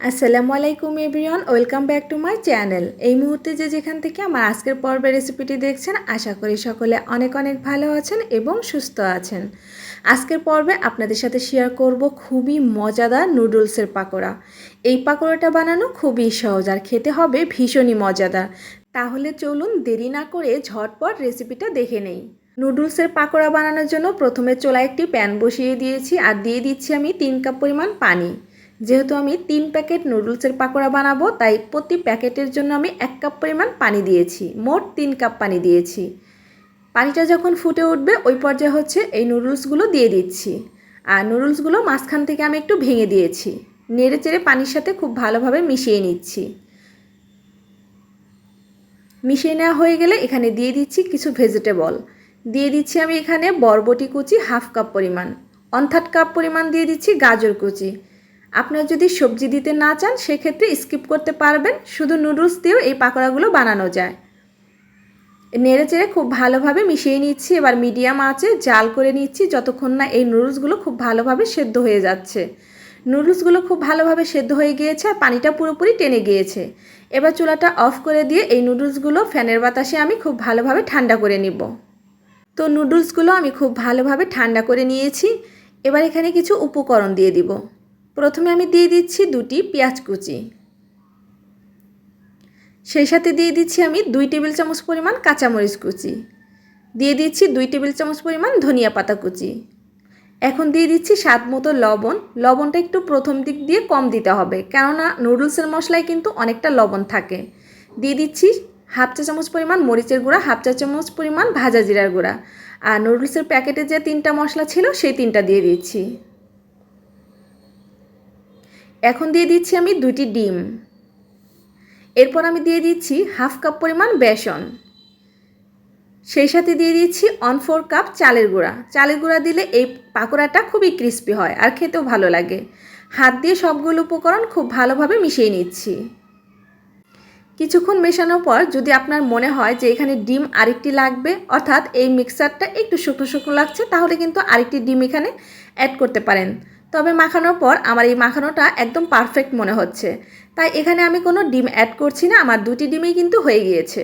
আসসালামু আলাইকুম everyone, welcome back to my channel. এই মুহূর্তে যে যেখান থেকে আমার আজকের পর্বের রেসিপিটি দেখছেন, আশা করি সকলে অনেক অনেক ভালো আছেন এবং সুস্থ আছেন। আজকের পর্বে আপনাদের সাথে শেয়ার করব খুবই মজাদার নুডলসের পাকোড়া। এই পাকোড়াটা বানানো খুবই সহজ আর খেতে হবে ভীষণই মজাদার। তাহলে চলুন দেরি না করে ঝটপট রেসিপিটা দেখে নেই। নুডলসের পাকোড়া বানানোর জন্য প্রথমে চোলা একটি প্যান বসিয়ে দিয়েছি আর দিয়ে দিচ্ছি আমি তিন কাপ পরিমাণ পানি। যেহেতু আমি তিন প্যাকেট নুডলসের পাকোড়া বানাবো, তাই প্রতি প্যাকেটের জন্য আমি এক কাপ পরিমাণ পানি দিয়েছি, মোট তিন কাপ পানি দিয়েছি। পানিটা যখন ফুটে উঠবে, ওই পর্যায়ে হচ্ছে এই নুডলসগুলো দিয়ে দিচ্ছি। আর নুডলসগুলো মাঝখান থেকে আমি একটু ভেঙে দিয়েছি। নেড়ে চেড়ে পানির সাথে খুব ভালোভাবে মিশিয়ে নিচ্ছি। মিশিয়ে নেওয়া হয়ে গেলে এখানে দিয়ে দিচ্ছি কিছু ভেজিটেবল। দিয়ে দিচ্ছি আমি এখানে বরবটি কুচি হাফ কাপ পরিমাণ ওয়ান থার্ড কাপ পরিমাণ দিয়ে দিচ্ছি গাজর কুচি। আপনারা যদি সবজি দিতে না চান, সেক্ষেত্রে স্কিপ করতে পারবেন। শুধু নুডলস দিয়েও এই পাকোড়াগুলো বানানো যায়। নেড়ে চেড়ে খুব ভালোভাবে মিশিয়ে নিচ্ছি। এবার মিডিয়াম আঁচে জাল করে নিচ্ছি। যতক্ষণ না এই নুডলসগুলো খুব ভালোভাবে সেদ্ধ হয়ে যাচ্ছে। নুডলসগুলো খুব ভালোভাবে সেদ্ধ হয়ে গিয়েছে আর পানিটা পুরোপুরি টেনে গিয়েছে। এবার চুলাটা অফ করে দিয়ে এই নুডলসগুলো ফ্যানের বাতাসে আমি খুব ভালোভাবে ঠান্ডা করে নিব। তো নুডলসগুলো আমি খুব ভালোভাবে ঠান্ডা করে নিয়েছি। এবার এখানে কিছু উপকরণ দিয়ে দিব। প্রথমে আমি দিয়ে দিচ্ছি দুটি পেঁয়াজ কুচি। সেই সাথে দিয়ে দিচ্ছি আমি দুই টেবিল চামচ পরিমাণ কাঁচামরিচ কুচি। দিয়ে দিচ্ছি দুই টেবিল চামচ পরিমাণ ধনিয়া পাতা কুচি। এখন দিয়ে দিচ্ছি স্বাদ মতো লবণ। লবণটা একটু প্রথম দিক দিয়ে কম দিতে হবে, কেননা নুডলসের মশলায় কিন্তু অনেকটা লবণ থাকে। দিয়ে দিচ্ছি হাফ চা চামচ পরিমাণ মরিচের গুঁড়া, হাফ চা চামচ পরিমাণ ভাজা জিরার গুঁড়া। আর নুডলসের প্যাকেটে যে তিনটা মশলা ছিল, সেই তিনটা দিয়ে দিচ্ছি। এখন দিয়ে দিচ্ছি আমি দুটি ডিম। এরপর আমি দিয়ে দিচ্ছি হাফ কাপ পরিমাণ বেসন। সেই সাথে দিয়ে দিচ্ছি অন ফোর কাপ চালের গুঁড়া। চালের গুঁড়া দিলে এই পাকোড়াটা খুবই ক্রিস্পি হয় আর খেতেও ভালো লাগে। হাত দিয়ে সবগুলো উপকরণ খুব ভালোভাবে মিশিয়ে নিচ্ছি। কিছুক্ষণ মেশানোর পর যদি আপনার মনে হয় যে এখানে ডিম আরেকটি লাগবে, অর্থাৎ এই মিক্সারটা একটু শুকনো শুকনো লাগছে, তাহলে কিন্তু আরেকটি ডিম এখানে অ্যাড করতে পারেন। তবে মাখানোর পর আমার এই মাখানোটা একদম পারফেক্ট মনে হচ্ছে। তাই এখানে আমি কোনো ডিম অ্যাড করছি না, আমার দুটি ডিমেই কিন্তু হয়ে গিয়েছে।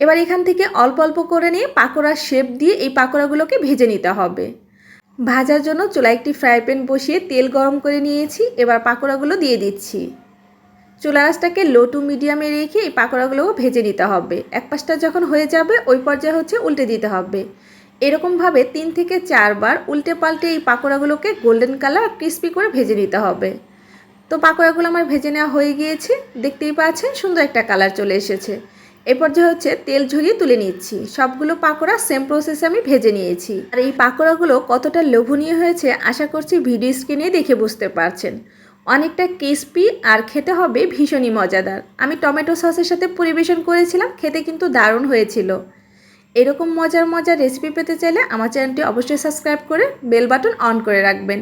এবার এখান থেকে অল্প অল্প করে নিয়ে পাকোড়ার শেপ দিয়ে এই পাকোড়াগুলোকে ভেজে নিতে হবে। ভাজার জন্য চুলা একটি ফ্রাই প্যান বসিয়ে তেল গরম করে নিয়েছি, এবার পাকোড়াগুলো দিয়ে দিচ্ছি। চুলা রাসটাকে লো টু মিডিয়ামে রেখে এই পাকোড়াগুলোও ভেজে নিতে হবে। এক পাশটা যখন হয়ে যাবে, ওই পর্যায়ে হচ্ছে উল্টে দিতে হবে। এরকমভাবে তিন থেকে চারবার উল্টে পাল্টে এই পাকোড়াগুলোকে গোল্ডেন কালার ক্রিস্পি করে ভেজে নিতে হবে। তো পাকোড়াগুলো আমার ভেজে নেওয়া হয়ে গিয়েছে, দেখতেই পাচ্ছেন সুন্দর একটা কালার চলে এসেছে। এরপর যে হচ্ছে তেল ঝরিয়ে তুলে নিচ্ছি। সবগুলো পাকোড়া সেম প্রসেসে আমি ভেজে নিয়েছি। আর এই পাকোড়াগুলো কতটা লোভনীয় হয়েছে আশা করছি ভিডিও স্ক্রিনে দেখে বুঝতে পারছেন। অনেকটা ক্রিস্পি আর খেতে হবে ভীষণই মজাদার। আমি টমেটো সসের সাথে পরিবেশন করেছিলাম, খেতে কিন্তু দারুণ হয়েছিল। এরকম মজার মজার রেসিপি পেতে চাইলে আমার চ্যানেলটি অবশ্যই সাবস্ক্রাইব করে বেল বাটন অন করে রাখবেন।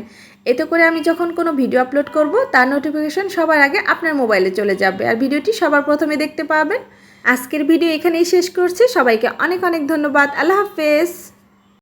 এতে করে আমি যখন কোনো ভিডিও আপলোড করব, তার নোটিফিকেশন সবার আগে আপনার মোবাইলে চলে যাবে। আর ভিডিওটি সবার প্রথমে দেখতে পাবেন। আজকের ভিডিও এখানেই শেষ করছি। সবাইকে অনেক অনেক ধন্যবাদ। আল্লাহ হাফেজ।